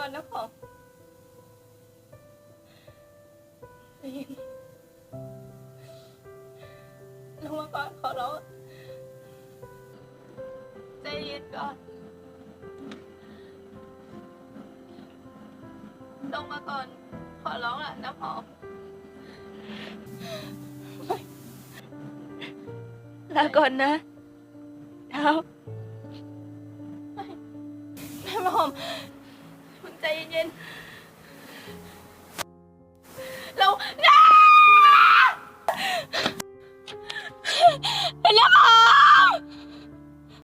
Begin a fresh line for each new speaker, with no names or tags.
อนนะผมใจเย็นลงมาก่อนขอร้องใจเย็นก่อนลงมาก่อน ขอร้องล่ะน้ำหอม
ลาก่อนนะดาว
แม่หอม Kainin. Lâu. No! Lâu.